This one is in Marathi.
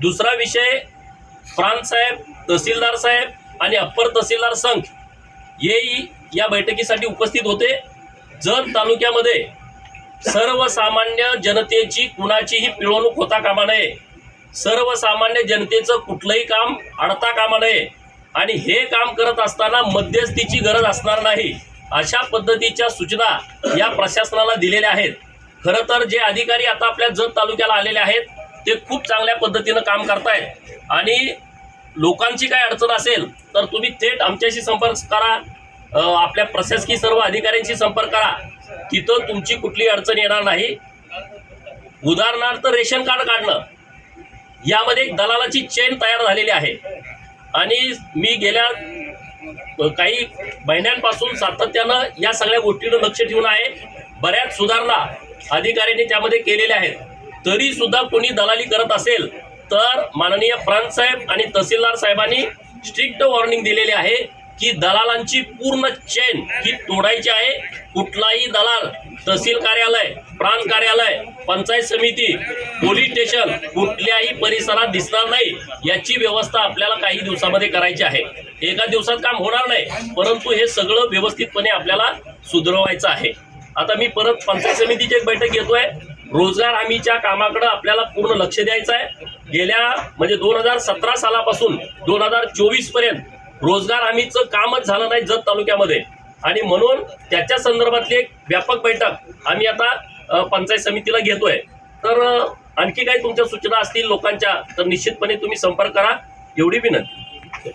दुसरा विषय प्रांत साहेब तहसीलदार साहेब आणि अप्पर तहसीलदार संघ हेही या बैठकीसाठी उपस्थित होते. जर तालुक्यामध्ये सर्वसामान्य जनतेची कुणाचीही पिळवणूक होता कामा नये सर्वसामान्य जनतेचं कुठलंही काम अडता कामा नये आणि हे काम करत असताना मध्यस्थीची गरज असणार नाही अशा पद्धतीच्या सूचना या प्रशासनाला दिलेल्या आहेत. खरं तर जे अधिकारी आता आपल्या जत तालुक्याला आलेले आहेत ते खूप चांगल्या पद्धतीनं काम करतायत. आणि लोकांची काय अडचण असेल तर तुम्ही थेट आमच्याशी संपर्क करा. आपल्या प्रशासकीय सर्व अधिकाऱ्यांशी संपर्क करा. तिथं तुमची कुठली अडचण येणार नाही. उदाहरणार्थ रेशन कार्ड काढणं. यामध्ये एक दलालाची चेन तयार झालेली आहे. आणि मी गेल्या काही महिन्यांपासून सातत्यानं या सगळ्या गोष्टीनं लक्ष ठेवून आहे. बऱ्याच सुधारणा अधिकाऱ्यांनी त्यामध्ये केलेल्या आहेत. तरी सुद्धा कोणी दलाली करत असेल तर माननीय प्रांत साहेब आणि तहसीलदार साहेबांनी स्ट्रिक्ट वॉर्निंग दिलेली आहे की दलालांची पूर्ण चेन ही तोडायची आहे. कुठलाही दलाल तहसील कार्यालय प्रांत कार्यालय पंचायत समिती पोलीस स्टेशन कुठल्याही परिसरात दिसणार नाही याची व्यवस्था आपल्याला काही दिवसामध्ये करायची आहे. एका दिवसात काम होणार नाही परंतु हे सगळं व्यवस्थितपणे आपल्याला सुधरवायचं आहे. आता मी परत पंचायत समितीची एक बैठक घेतोय. रोजगार हमीच्या कामाकडे आपल्याला पूर्ण लक्ष द्यायचं आहे. गेल्या म्हणजे दोन हजार सतरा सालापासून दोन हजार चोवीसपर्यंत रोजगार हमीचं कामच झालं नाही जत तालुक्यामध्ये. आणि म्हणून त्याच्या संदर्भातली एक व्यापक बैठक आम्ही आता पंचायत समितीला घेतोय. तर आणखी काही तुमच्या सूचना असतील लोकांच्या तर निश्चितपणे तुम्ही संपर्क करा. एवढी विनंती.